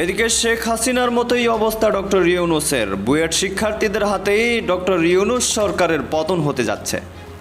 এদিকে শেখ হাসিনার মতোই অবস্থা ডক্টর ইউনুসের। বুয়েট শিক্ষার্থীদের হাতেই ডক্টর ইউনুস সরকারের পতন হতে যাচ্ছে।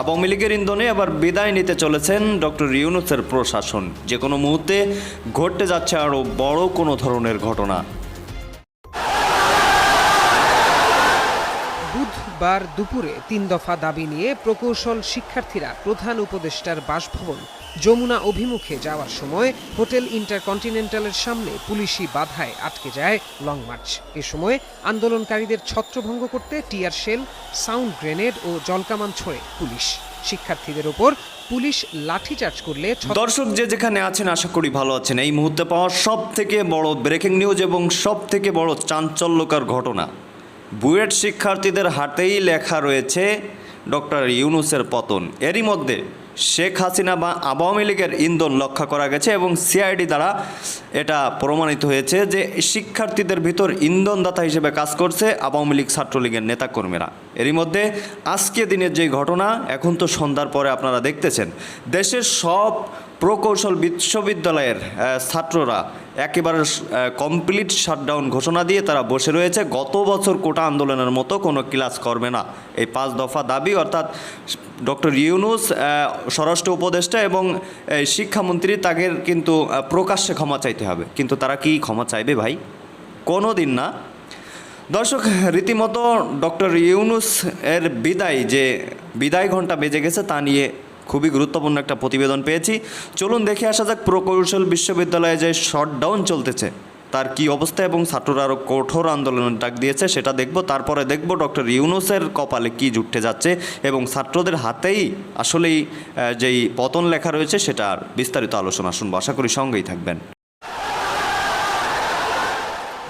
আওয়ামী লীগের ইন্ধনে আবার বিদায় নিতে চলেছেন ডক্টর ইউনুসের প্রশাসন। যে কোনো মুহূর্তে ঘটতে যাচ্ছে আরও বড় কোনো ধরনের ঘটনা। বুধবার দুপুরে তিন দফা দাবি নিয়ে প্রকৌশল শিক্ষার্থীরা প্রধান উপদেষ্টার বাসভবন যমুনা অভিমুখে যাওয়ার সময় হোটেল ইন্টারকন্টিনেন্টালের সামনে পুলিশি বাধায় আটকে যায় লং মার্চ। এ সময় আন্দোলনকারীদের ছত্রভঙ্গ করতে টিয়ার শেল, সাউন্ড গ্রেনেড ও জলকামান ছোড়ে পুলিশ। শিক্ষার্থীদের ওপর পুলিশ লাঠিচার্জ করলে দর্শক যে যেখানে আছেন, আশা করি ভালো আছেন। এই মুহূর্তে পাওয়া সব থেকে বড় ব্রেকিং নিউজ এবং সব থেকে বড় চাঞ্চল্যকর ঘটনা। বুয়েট শিক্ষার্থীদের হাতেই লেখা রয়েছে ডক্টর ইউনুসের পতন। এরই মধ্যে শেখ হাসিনা বা আওয়ামী লীগের ইন্ধন লক্ষ্য করা গেছে এবং সিআইডি দ্বারা এটা প্রমাণিত হয়েছে যে শিক্ষার্থীদের ভিতর ইন্ধনদাতা হিসেবে কাজ করছে আওয়ামী লীগ ছাত্রলীগের নেতাকর্মীরা। এরই মধ্যে আজকে দিনের যে ঘটনা, এখন তো সন্ধ্যার পরে আপনারা দেখতেছেন, দেশের সব প্রকৌশল বিশ্ববিদ্যালয়ের ছাত্ররা একেবারে কমপ্লিট শাটডাউন ঘোষণা দিয়ে তারা বসে রয়েছে। গত বছর কোটা আন্দোলনের মতো কোনো ক্লাস করবে না। এই পাঁচ দফা দাবি, অর্থাৎ ডক্টর ইউনুস স্বরাষ্ট্র উপদেষ্টা এবং শিক্ষামন্ত্রী তাদের কিন্তু প্রকাশ্যে ক্ষমা চাইতে হবে। কিন্তু তারা কি ক্ষমা চাইবে ভাই? কোনো দিন না। দর্শক, রীতিমতো ডক্টর ইউনুস এর বিদায় যে বিদায় ঘণ্টা বেজে গেছে, তা নিয়ে খুবই গুরুত্বপূর্ণ একটা প্রতিবেদন পেয়েছি। চলুন দেখে আসা যাক প্রকৌশল বিশ্ববিদ্যালয়ে যে শটডাউন চলতেছে। তার কি অবস্থা এবং ছাত্ররা আরও কঠোর আন্দোলনের ডাক দিয়েছে সেটা দেখব। তারপরে দেখব ডক্টর ইউনুসের কপালে কি জুটতে যাচ্ছে এবং ছাত্রদের হাতেই আসলেই যেই পতন লেখা রয়েছে সেটার বিস্তারিত আলোচনা শুনব। আশা করি সঙ্গেই থাকবেন।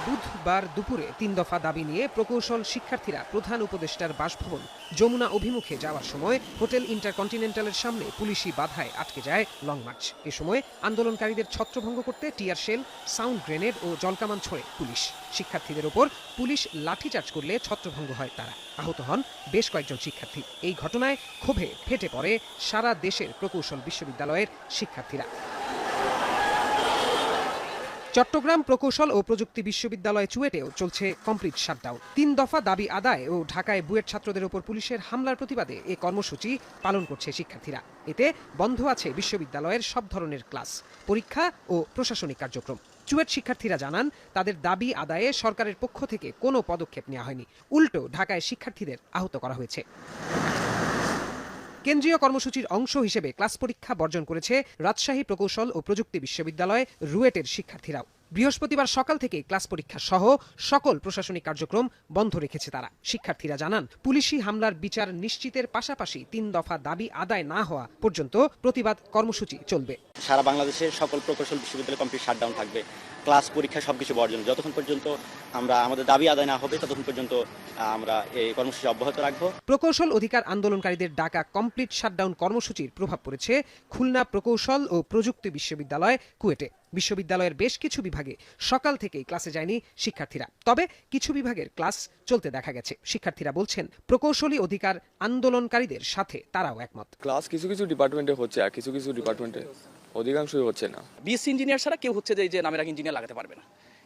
বুধবার দুপুরে তিন দফা দাবি নিয়ে প্রকৌশল শিক্ষার্থীরা প্রধান উপদেষ্টার বাসভবন যমুনা অভিমুখে যাওয়ার সময় হোটেল ইন্টারকন্টিনেন্টালের সামনে পুলিশি বাধায় আটকে যায় লং মার্চ। এ সময় আন্দোলনকারীদের ছত্রভঙ্গ করতে টিয়ার শেল, সাউন্ড গ্রেনেড ও জলকামান ছোড়ে পুলিশ। শিক্ষার্থীদের ওপর পুলিশ লাঠিচার্জ করলে ছত্রভঙ্গ হয় তারা। আহত হন বেশ কয়েকজন শিক্ষার্থী। এই ঘটনায় ক্ষোভে ফেটে পড়ে সারা দেশের প্রকৌশল বিশ্ববিদ্যালয়ের শিক্ষার্থীরা। চট্টগ্রাম প্রকৌশল ও প্রযুক্তি বিশ্ববিদ্যালয় চুয়েটেও চলছে কমপ্লিট শাটডাউন। তিন দফা দাবি আদায় ও ঢাকায় বুয়েট ছাত্রদের ওপর পুলিশের হামলার প্রতিবাদে এ কর্মসূচি পালন করছে শিক্ষার্থীরা। এতে বন্ধ আছে বিশ্ববিদ্যালয়ের সব ধরনের ক্লাস, পরীক্ষা ও প্রশাসনিক কার্যক্রম। চুয়েট শিক্ষার্থীরা জানান, তাদের দাবি আদায়ে সরকারের পক্ষ থেকে কোনো পদক্ষেপ নেওয়া হয়নি। উল্টো ঢাকায় শিক্ষার্থীদের আহত করা হয়েছে। কেন্দ্রীয় কর্মসূচির অংশ হিসেবে ক্লাস পরীক্ষা বর্জন করেছে রাজশাহী প্রকৌশল ও প্রযুক্তি বিশ্ববিদ্যালয় রুয়েটের শিক্ষার্থীরাও। বৃহস্পতিবার সকাল থেকে ক্লাস পরীক্ষা সহ সকল প্রশাসনিক কার্যক্রম বন্ধ রেখেছে তারা। শিক্ষার্থীরা জানান, পুলিশি হামলার বিচার নিশ্চিতের পাশাপাশি তিন দফা দাবি আদায় না হওয়া পর্যন্ত প্রতিবাদ কর্মসূচি চলবে। সারা বাংলাদেশের সকল প্রকৌশল বিশ্ববিদ্যালয় কমপ্লিট শাটডাউন থাকবে। ক্লাস পরীক্ষা সব কিছু বর্জন যতক্ষণ পর্যন্ত আমরা আমাদের দাবি আদায় না হবে ততক্ষণ পর্যন্ত আমরা এই কর্মসূচি অব্যাহত রাখব। প্রকৌশল অধিকার আন্দোলনকারীদের ডাকা কমপ্লিট শাটডাউন কর্মসূচির প্রভাব পড়েছে খুলনা প্রকৌশল ও প্রযুক্তি বিশ্ববিদ্যালয় কুয়েটে। বিশ্ববিদ্যালয়ের বেশ কিছু বিভাগে সকাল থেকেই ক্লাসে যায়নি শিক্ষার্থীরা। তবে কিছু বিভাগের ক্লাস চলতে দেখা গেছে। শিক্ষার্থীরা বলছেন প্রকৌশলী অধিকার আন্দোলনকারীদের সাথে তারাও একমত। ক্লাস কিছু কিছু ডিপার্টমেন্টে হচ্ছে আর কিছু কিছু ডিপার্টমেন্টে অধিকাংশই হচ্ছে না। বিএসসি ইঞ্জিনিয়ার ছাড়া কেউ হচ্ছে যে যে নামের আগে ইঞ্জিনিয়ার লাগাতে পারবে না।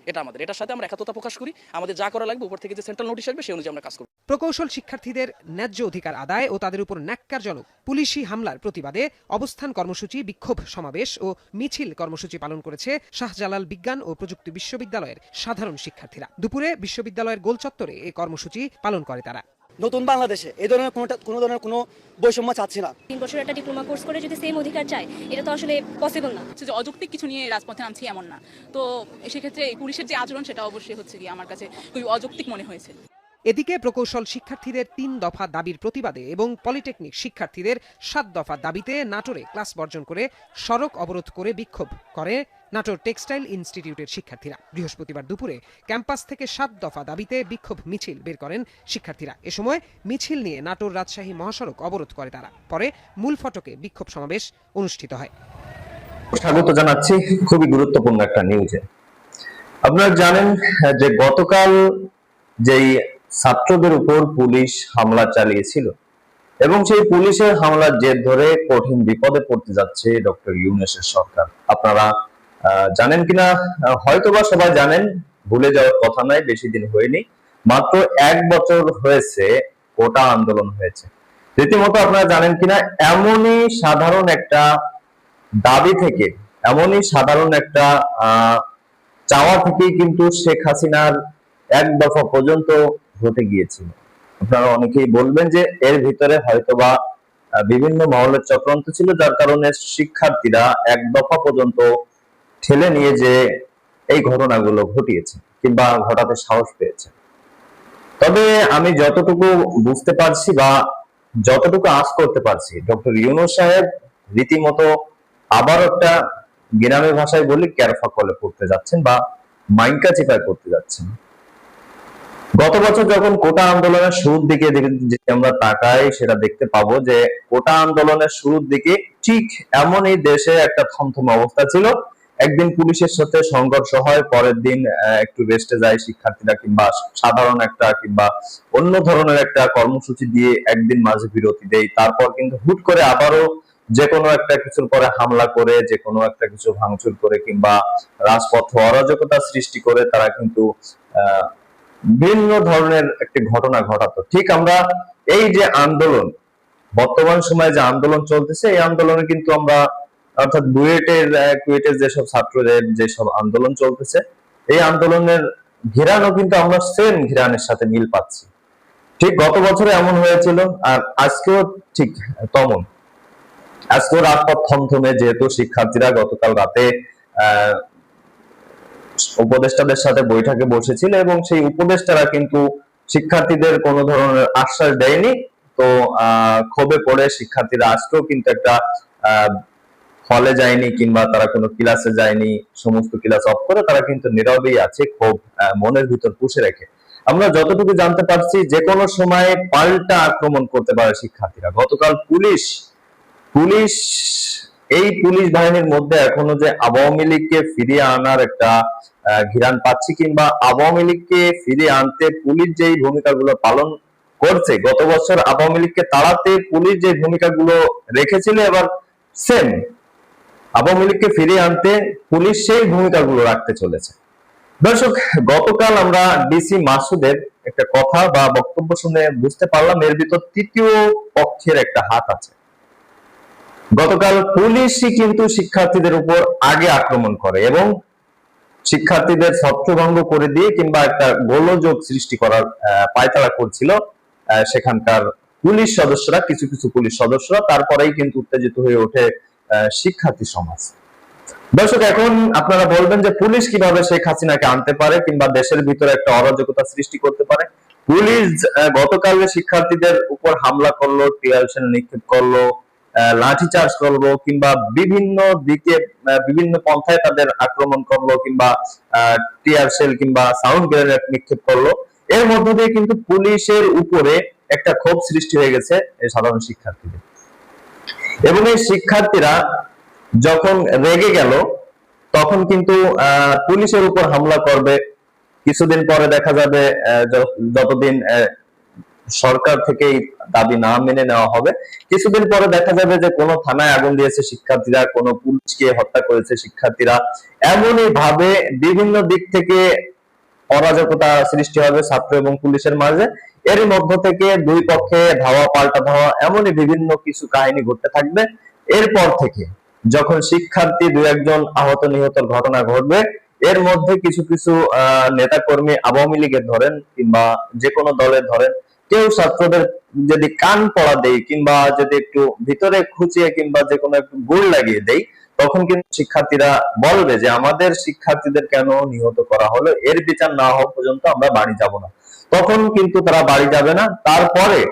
এটা আমাদের। এটার সাথে আমরা একাত্মতা প্রকাশ করি। আমাদের যা করা লাগবে উপর থেকে যে সেন্ট্রাল নোটিশ আসবে সেই অনুযায়ী আমরা কাজ করব। প্রকৌশল শিক্ষার্থীদের ন্যায্য অধিকার আদায় ও তাদের উপর ন্যাক্কারজনক পুলিশি হামলার প্রতিবাদে অবস্থান কর্মসূচি বিক্ষোভ সমাবেশ ও মিছিল কর্মসূচি পালন করেছে শাহজালাল বিজ্ঞান ও প্রযুক্তি বিশ্ববিদ্যালয়ের সাধারণ শিক্ষার্থীরা। দুপুরে বিশ্ববিদ্যালয়ের গোল চত্বরে এই কর্মসূচি পালন করে তারা। নতুন বাংলাদেশে। এই ধরনের কোনোটা কোনো ধরনের কোনো বৈষম্য চাচ্ছি না। তিন বছর একটা ডিপ্লোমা কোর্স করে যদি সেম অধিকার চায় এটা তো আসলে পসিবল না। যে অযৌক্তিক কিছু নিয়ে রাজপথে নামছি এমন না। তো সেক্ষেত্রে পুলিশের যে আচরণ সেটা অবশ্যই হচ্ছে কি আমার কাছে খুবই অযৌক্তিক মনে হয়েছে। এদিকে প্রকৌশল শিক্ষার্থীদের তিন দফা দাবির প্রতিবাদে এবং পলিটেকনিক শিক্ষার্থীদের সাত দফা দাবিতে নাটোরে ক্লাস বর্জন করে সড়ক অবরোধ করে বিক্ষোভ করে নাটোর টেক্সটাইল ইনস্টিটিউটের শিক্ষার্থীরা। বৃহস্পতিবার দুপুরে ক্যাম্পাস থেকে সাত দফা দাবিতে বিক্ষোভ মিছিল বের করেন শিক্ষার্থীরা। এ সময় মিছিল নিয়ে নাটোর রাজশাহী মহাসড়ক অবরোধ করে তারা। পরে মূল ফটকে বিক্ষোভ সমাবেশ অনুষ্ঠিত হয়। স্বাগত জানাচ্ছি। খুবই গুরুত্বপূর্ণ একটা নিউজে আপনারা জানেন যে গতকাল যেই ছাত্রদের উপর পুলিশ হামলা চালিয়েছিল এবং সেই পুলিশের হামলার জের ধরে কঠিন বিপদে পড়তে যাচ্ছে ডক্টর ইউনেসের সরকার। আপনারা জানেন কিনা? হয়তোবা সবাই জানেন, ভুলে যাওয়ার কথা নাই বেশি দিন হয়নি। মাত্র এক বছর হয়েছে, কোটা আন্দোলন হয়েছে। রীতিমতো আপনারা জানেন কিনা, এমনই সাধারণ একটা দাবি থেকে, এমনই সাধারণ একটা চাওয়া থেকেই কিন্তু শেখ হাসিনার এক দফা পর্যন্ত ঘটে গিয়েছিল। আপনারা অনেকেই বলবেন যে এর ভিতরে হয়তোবা বিভিন্ন মহলের চক্রান্ত ছিল, যার কারণে শিক্ষার্থীরা এক দফা পর্যন্ত ঠেলে নিয়ে যে এই ঘটনাগুলো ঘটিয়েছে কিংবা ঘটাতে সাহস পেয়েছে। তবে আমি যতটুকু বুঝতে পারছি বা যতটুকু আশ করতে পারছি, ডক্টর ইউনুস সাহেব রীতিমতো আবার একটা গ্রামের ভাষায় বলি ক্যারফা কলে পড়তে যাচ্ছেন বা মাইকা চিপায় করতে যাচ্ছেন। গত বছর যখন কোটা আন্দোলনের শুরুর দিকে আমরা তাকাই, সেটা দেখতে পাবো যে কোটা আন্দোলনের শুরুর দিকে ঠিক এমনই দেশে একটা থমথম অবস্থা ছিল। একদিন পুলিশের সাথে সংঘর্ষ হয়, পরের দিন একটু রেস্টে যায় শিক্ষার্থীরা কিংবা সাধারণ একটা কিংবা অন্য ধরনের একটা কর্মসূচি দিয়ে একদিন মাঝে বিরতি দেয়। তারপর কিন্তু হুট করে আবারও যে কোনো একটা কিছুর পরে হামলা করে যে কোনো একটা কিছু ভাঙচুর করে কিংবা রাজপথ অরাজকতা সৃষ্টি করে তারা কিন্তু, আহ, ভিন্ন ধরনের একটি ঘটনা ঘটাতো। ঠিক আমরা এই যে আন্দোলন, বর্তমান সময়ে যে আন্দোলন চলতেছে, এই আন্দোলনে কিন্তু আমরা অর্থাৎ বুয়েটের কুয়েটের যেসব ছাত্রদের যেসব আন্দোলন চলতেছে, এই আন্দোলনের ঘিরানো কিন্তু আমরা সেম ঘিরানের সাথে মিল পাচ্ছি। ঠিক গত বছরে এমন হয়েছিল, আর আজকেও ঠিক তেমন। আজকেও রাজপথ থমথমে, যেহেতু শিক্ষার্থীরা গতকাল রাতে উপদেষ্টাদের সাথে বৈঠকে বসেছিল এবং সেই উপদেষ্টারা কিন্তু শিক্ষার্থীদের কোনো ধরনের আশ্বাস দেয়নি। তো, আহ, ক্ষোভে পড়ে শিক্ষার্থীরা আজকেও কিন্তু একটা হলে যায়নি কিংবা তারা কোনো ক্লাসে যায়নি, সমস্ত ক্লাস অফ করে তারা কিন্তু নীরবেই আছে খুব মনের ভিতর পুষে রেখে। আমরা যতটুকু জানতে পারছি, যে কোনো সময়ে পাল্টা আক্রমণ করতে পারে শিক্ষার্থীরা। গতকাল পুলিশ পুলিশ, এই পুলিশ বাহিনীর মধ্যে এখনও যে আওয়ামী লীগকে ফিরিয়ে আনার একটা ঘিরান পাচ্ছি কিংবা আওয়ামী লীগকে ফিরিয়ে আনতে পুলিশ যেই ভূমিকাগুলো পালন করছে, গত বছর আওয়ামী লীগকে তাড়াতে পুলিশ যে ভূমিকাগুলো রেখেছিল, এবার সেম আওয়ামী লীগকে ফিরিয়ে আনতে পুলিশ সেই ভূমিকাগুলো রাখতে চলেছে। দর্শক, গতকাল আমরা ডিসি মাসুদের একটা কথা বা বক্তব্য শুনে বুঝতে পারলাম, এর ভিতর তৃতীয় পক্ষের একটা হাত আছে। গতকাল পুলিশই কিন্তু শিক্ষার্থীদের উপর আগে আক্রমণ করে এবং শিক্ষার্থীদের ছত্রভঙ্গ করে দিয়ে কিংবা একটা গোলযোগ সৃষ্টি করার পায়তারা করছিল সেখানকার পুলিশ সদস্যরা, কিছু কিছু পুলিশ সদস্যরা, তারপরেই কিন্তু উত্তেজিত হয়ে ওঠে শিক্ষার্থী সমাজ। দর্শক, এখন আপনারা বলবেন যে পুলিশ কীভাবে শেখ হাসিনাকে আনতে পারে কিংবা দেশের ভিতরে একটা অরাজকতা সৃষ্টি করতে পারে? পুলিশ গতকালে শিক্ষার্থীদের উপর হামলা করল টিয়ার নিক্ষেপ করল লাঠিচার্জ করল কিংবা বিভিন্ন দিকে বিভিন্ন পন্থায় তাদের আক্রমণ করল কিংবা টিয়ার সেল কিংবা সাউন্ড গ্রেনেড নিক্ষেপ করল। এর মধ্য দিয়ে কিন্তু পুলিশের উপরে একটা ক্ষোভ সৃষ্টি হয়ে গেছে সাধারণ শিক্ষার্থীদের। এবং এই শিক্ষার্থীরা যখন রেগে গেল, তখন কিন্তু পুলিশের উপর হামলা করবে। কিছুদিন পরে দেখা যাবে যতদিন সরকার থেকে দাবি না মেনে নেওয়া হবে, কিছুদিন পরে দেখা যাবে যে কোনো থানায় আগুন দিয়েছে শিক্ষার্থীরা, কোনো পুলিশকে হত্যা করেছে শিক্ষার্থীরা। এমনই ভাবে বিভিন্ন দিক থেকে অরাজকতা সৃষ্টি হবে ছাত্র এবং পুলিশের মাঝে। এর মধ্য থেকে দুই পক্ষে ধাওয়া, পাল্টা ধাওয়া এমনই বিভিন্ন কিছু কাহিনী ঘটতে থাকবে। এরপর থেকে যখন শিক্ষার্থী দু একজন আহত নিহতর ঘটনা ঘটবে, এর মধ্যে কিছু কিছু নেতা কর্মী আওয়ামী লীগের ধরেন কিংবা যে কোনো দলের ধরেন, কেউ ছাত্রদের যদি কান পড়া দেয় কিংবা যদি একটু ভিতরে খুঁচিয়ে কিংবা যে কোনো একটু গুড় লাগিয়ে দেয় তখন কিন্তু শিক্ষার্থীরা বলবে যে আমাদের শিক্ষার্থীদের কেন নিহত করা হলো? এর বিচার না হওয়া পর্যন্ত আমরা বাড়ি যাব না। তখন কিন্তু তারা বাড়ি যাবে না। তারপরে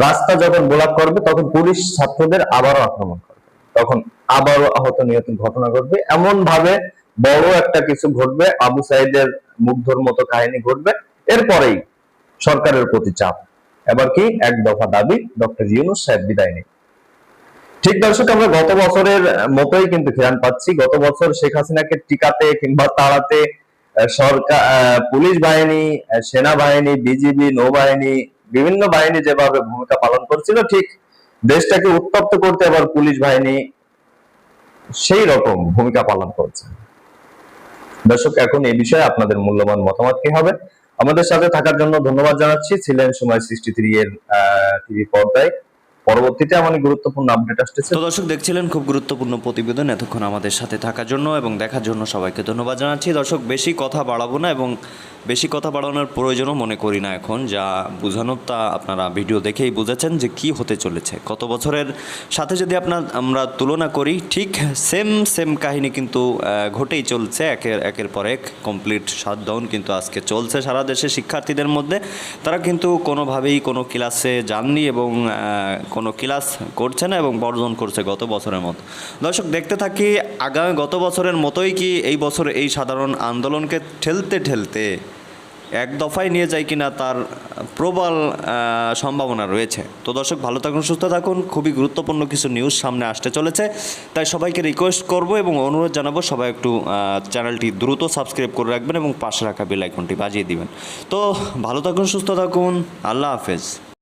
রাস্তা যখন ব্লক করবে, তখন পুলিশ ছাত্রদের আবারও আক্রমণ করবে। তখন আবারও আহত নিহত ঘটনা ঘটবে। এমন ভাবে বড় একটা কিছু ঘটবে, আবু সাইদের মুগ্ধর মতো কাহিনী ঘটবে। এরপরেই সরকারের প্রতি চাপ। এবার কি? এক দফা দাবি, ডক্টর ইউনুস সাহেব বিদায় নেই ঠিক দর্শক, আমরা গত বছরের মতোই কিন্তু খেয়াল পাচ্ছি। গত বছর শেখ হাসিনাকে টিকাতে কিংবা তাড়াতে সরকার পুলিশ বাহিনী সেনাবাহিনী, বিজিবি, নৌবাহিনী, বিভিন্ন বাহিনী যেভাবে ভূমিকা পালন করছিল, ঠিক দেশটাকে উত্তপ্ত করতে এবার পুলিশ বাহিনী সেই রকম ভূমিকা পালন করছে। দর্শক, এখন এই বিষয়ে আপনাদের মূল্যবান মতামত কি হবে? আমাদের সাথে থাকার জন্য ধন্যবাদ জানাচ্ছি। ছিলেন সময় সৃষ্টি থ্রি এর টিভি পর্দায়। পরবর্তীতে আমার গুরুত্বপূর্ণ আপডেট আসতেছে। তো দর্শক, দেখছিলেন খুব গুরুত্বপূর্ণ প্রতিবেদন এতক্ষণ আমাদের সাথে থাকার জন্য এবং দেখার জন্য সবাইকে ধন্যবাদ জানাচ্ছি। দর্শক, বেশি কথা বাড়াবো না এবং বেশি কথা বাড়ানোর প্রয়োজনও মনে করি না এখন। যা বোঝানোর তা আপনারা ভিডিও দেখেই বুঝেছেন যে কি হতে চলেছে। কত বছরের সাথে যদি আপনার, আমরা তুলনা করি, ঠিক সেম সেম কাহিনী কিন্তু ঘটেই চলছে একের একের পর এক কমপ্লিট শাটডাউন কিন্তু আজকে চলছে সারা দেশে শিক্ষার্থীদের মধ্যে। তারা কিন্তু কোনোভাবেই কোনো ক্লাসে যাননি এবং কোনো ক্লাস করছে না এবং বর্জন করছে গত বছরের মতো। দর্শক, দেখতে থাকি, আগামী গত বছরের মতোই কি এই বছর এই সাধারণ আন্দোলনকে ঠেলতে ঠেলতে এক দফায় নিয়ে যায় কিনা তার প্রবল সম্ভাবনা রয়েছে। তো দর্শক, ভালো থাকুন, সুস্থ থাকুন। খুবই গুরুত্বপূর্ণ কিছু নিউজ সামনে আসতে চলেছে। তাই সবাইকে রিকোয়েস্ট করব এবং অনুরোধ জানাব, সবাই একটু চ্যানেলটি দ্রুত সাবস্ক্রাইব করে রাখবেন এবং পাশে রাখা বেল আইকনটি বাজিয়ে দিবেন। তো ভালো থাকুন, সুস্থ থাকুন। আল্লাহ হাফেজ।